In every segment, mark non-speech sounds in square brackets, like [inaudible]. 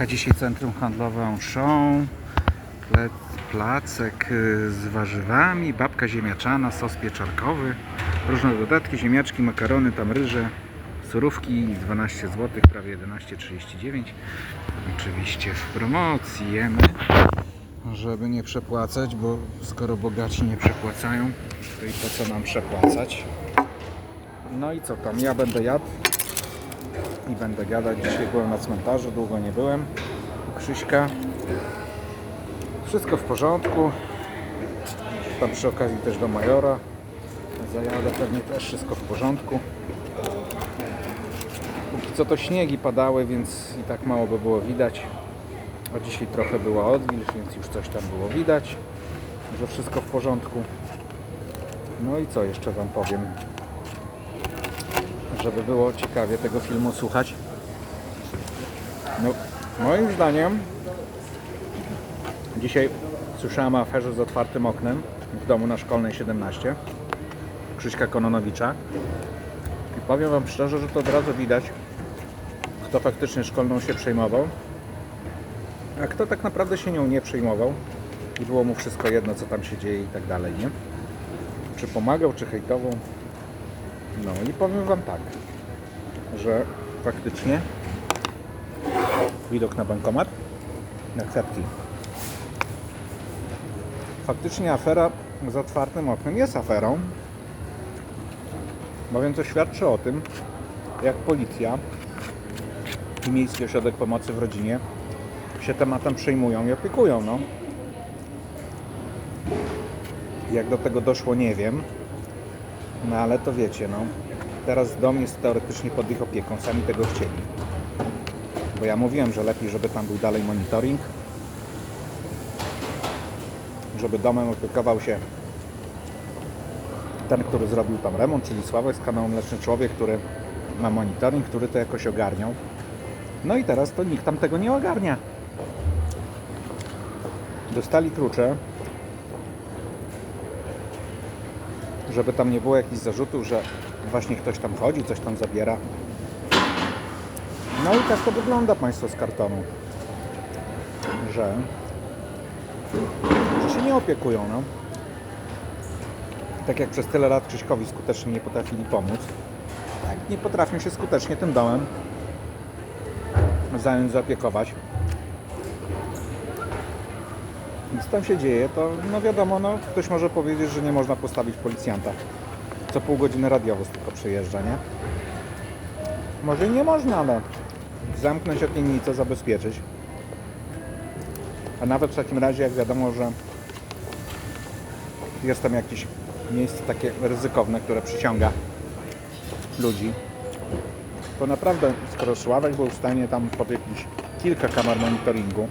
A dzisiaj centrum handlowe Auchan, placek y, z warzywami, babka ziemniaczana, sos pieczarkowy, różne dodatki, ziemniaczki, makarony, tam ryże, surówki 12 zł, prawie 11,39. Oczywiście w promocji jemy, żeby nie przepłacać, bo skoro bogaci nie przepłacają, to i po co nam przepłacać? No i co tam, ja będę jadł i będę gadać. Dzisiaj byłem na cmentarzu, długo nie byłem. Krzyśka. Wszystko w porządku. Tam przy okazji też do Majora. Zajadę pewnie też wszystko w porządku. Póki co to śniegi padały, więc i tak mało by było widać. A dzisiaj trochę była odwilż, więc już coś tam było widać, że wszystko w porządku. No i co jeszcze Wam powiem? Żeby było ciekawie tego filmu słuchać. No, moim zdaniem dzisiaj słyszałem o aferze z otwartym oknem w domu na Szkolnej 17 Krzyśka Kononowicza i powiem Wam szczerze, że to od razu widać kto faktycznie szkolną się przejmował a kto tak naprawdę się nią nie przejmował i było mu wszystko jedno co tam się dzieje i tak dalej, nie? Czy pomagał, czy hejtował no i powiem Wam tak, że faktycznie widok na bankomat, na kwiatki. Faktycznie afera z otwartym oknem jest aferą, bowiem to świadczy o tym, jak policja i Miejski Ośrodek Pomocy w Rodzinie się tematem przejmują i opiekują. No. Jak do tego doszło, nie wiem. No ale to wiecie, no. Teraz dom jest teoretycznie pod ich opieką, sami tego chcieli. Bo ja mówiłem, że lepiej, żeby tam był dalej monitoring. Żeby domem opiekował się ten, który zrobił tam remont, czyli Sławek z kanału Mleczny Człowiek, który ma monitoring, który to jakoś ogarniał. No i teraz to nikt tam tego nie ogarnia. Dostali klucze, żeby tam nie było jakichś zarzutów, że właśnie ktoś tam chodzi, coś tam zabiera. No i tak to wygląda Państwo z kartonu, że, że się nie opiekują. No. Tak jak przez tyle lat Krzyśkowi skutecznie nie potrafili pomóc, tak nie potrafią się skutecznie tym domem zająć, zaopiekować. Nic tam się dzieje, to no wiadomo, no, ktoś może powiedzieć, że nie można postawić policjanta. Co pół godziny radiowóz tylko przyjeżdża, nie? Może nie można, ale zamknąć okiennicę, zabezpieczyć. A nawet w takim razie, jak wiadomo, że jest tam jakieś miejsce takie ryzykowne, które przyciąga ludzi, to naprawdę, skoro Sławek był w stanie tam pod kilka kamer monitoringu,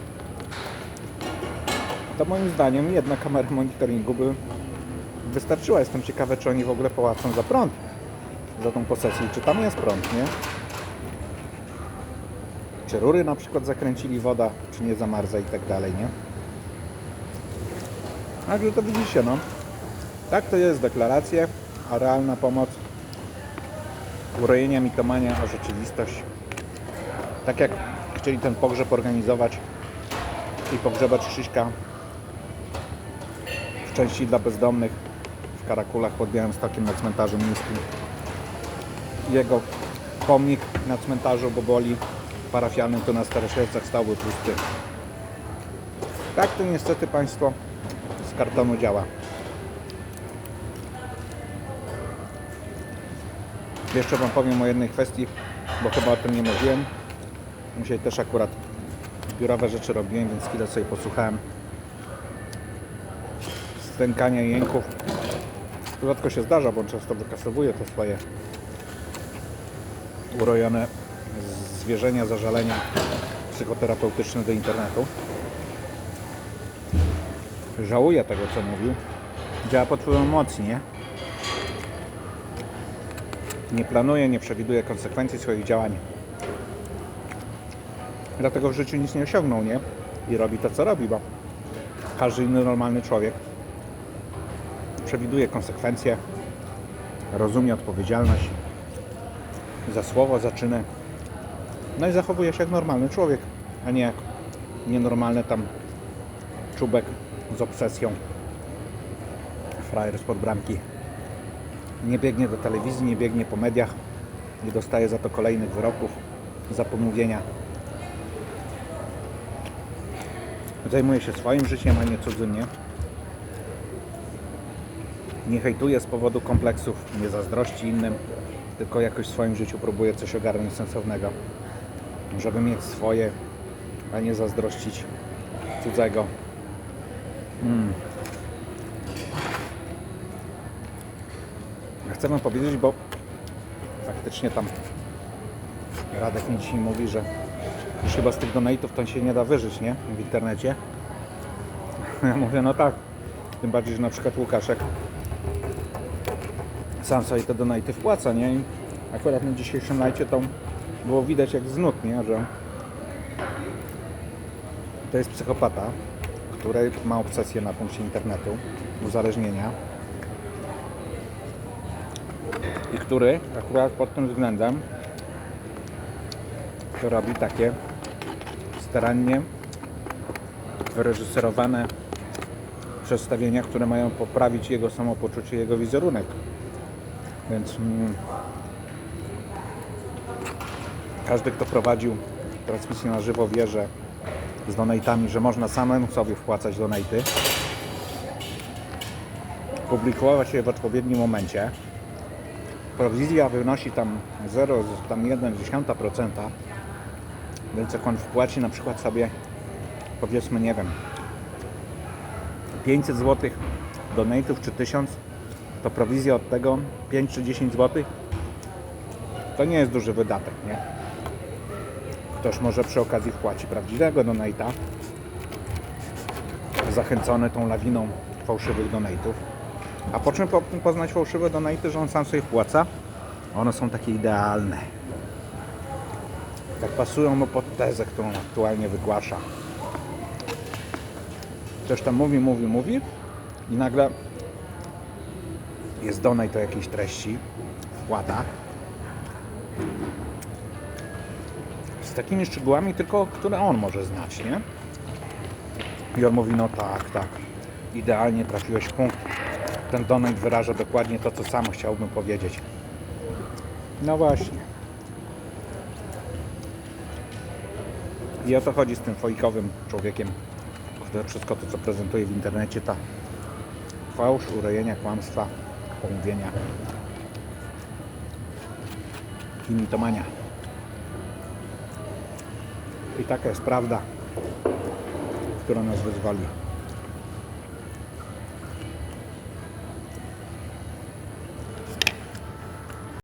to moim zdaniem jedna kamera monitoringu by wystarczyła. Jestem ciekawy, czy oni w ogóle płacą za prąd, za tą posesję, czy tam jest prąd, nie? Czy rury na przykład zakręcili woda, czy nie zamarza i tak dalej, nie? Także to widzicie, no. Tak to jest deklaracje, a realna pomoc urojenia mitomania, a rzeczywistość. Tak jak chcieli ten pogrzeb organizować i pogrzebać Krzyśka części dla bezdomnych w Karakulach pod Białymstokiem na cmentarzu miejskim. Jego pomnik na cmentarzu Boboli parafialnym tu na Starosielcach stałby pusty. Tak to niestety Państwo z kartonu działa. Jeszcze Wam powiem o jednej kwestii, bo chyba o tym nie mówiłem. Dzisiaj też akurat biurowe rzeczy robiłem, więc chwilę sobie posłuchałem stękania jęków. Rzadko się zdarza, bo on często wykasowuje te swoje urojone zwierzenia, zażalenia psychoterapeutyczne do internetu. Żałuję tego, co mówił. Działa pod wpływem emocji, nie? Nie planuje, nie przewiduje konsekwencji swoich działań. Dlatego w życiu nic nie osiągnął, nie? I robi to, co robi, bo każdy inny normalny człowiek przewiduje konsekwencje, rozumie odpowiedzialność za słowo, za czynę, no i zachowuje się jak normalny człowiek. a nie jak nienormalny tam czubek z obsesją. Frajer spod bramki. Nie biegnie do telewizji, nie biegnie po mediach, nie dostaje za to kolejnych wyroków, za pomówienia. Zajmuje się swoim życiem, a nie cudzym, nie? Nie hejtuje z powodu kompleksów, nie zazdrości innym, tylko jakoś w swoim życiu próbuje coś ogarnąć sensownego, żeby mieć swoje, a nie zazdrościć cudzego. Mm. Ja Chcę Wam powiedzieć, bo faktycznie tam Radek mi dzisiaj mówi, że już chyba z tych donate'ów to się nie da wyżyć, nie? W internecie. [laughs] Ja mówię, no tak. Tym bardziej, że na przykład Łukaszek sam sobie te donate'y wpłaca, nie? I akurat na dzisiejszym lajcie to było widać jak z nut, nie? Że to jest psychopata, który ma obsesję na punkcie internetu, uzależnienia i który akurat pod tym względem to robi takie starannie wyreżyserowane przedstawienia, które mają poprawić jego samopoczucie, jego wizerunek. Więc mm, każdy, kto prowadził transmisję na żywo wie, że z donatami, że można samemu sobie wpłacać donaty, publikować je w odpowiednim momencie. Prowizja wynosi tam 0, tam 1,1%, więc jak on wpłaci na przykład sobie powiedzmy, nie wiem, 500 zł donatów czy 1000, to prowizja od tego 5 czy 10 zł to nie jest duży wydatek, nie? Ktoś może przy okazji wpłaci prawdziwego donata, zachęcony tą lawiną fałszywych donatów. A po czym po, poznać fałszywe donaty, że on sam sobie wpłaca? One są takie idealne. Tak pasują mu pod tezę, którą aktualnie wygłasza. Ktoś tam mówi, mówi, mówi i nagle jest donaj to jakiejś treści, wkłada. Z takimi szczegółami tylko, które on może znać, nie? I on mówi, no tak, tak, idealnie trafiłeś w punkt. Ten donate wyraża dokładnie to, co sam chciałbym powiedzieć. No właśnie. I o to chodzi z tym fojkowym człowiekiem, które wszystko to, co prezentuje w internecie, ta fałsz, urojenia, kłamstwa, pomówienia i mitomania. I taka jest prawda, która nas wyzwoli.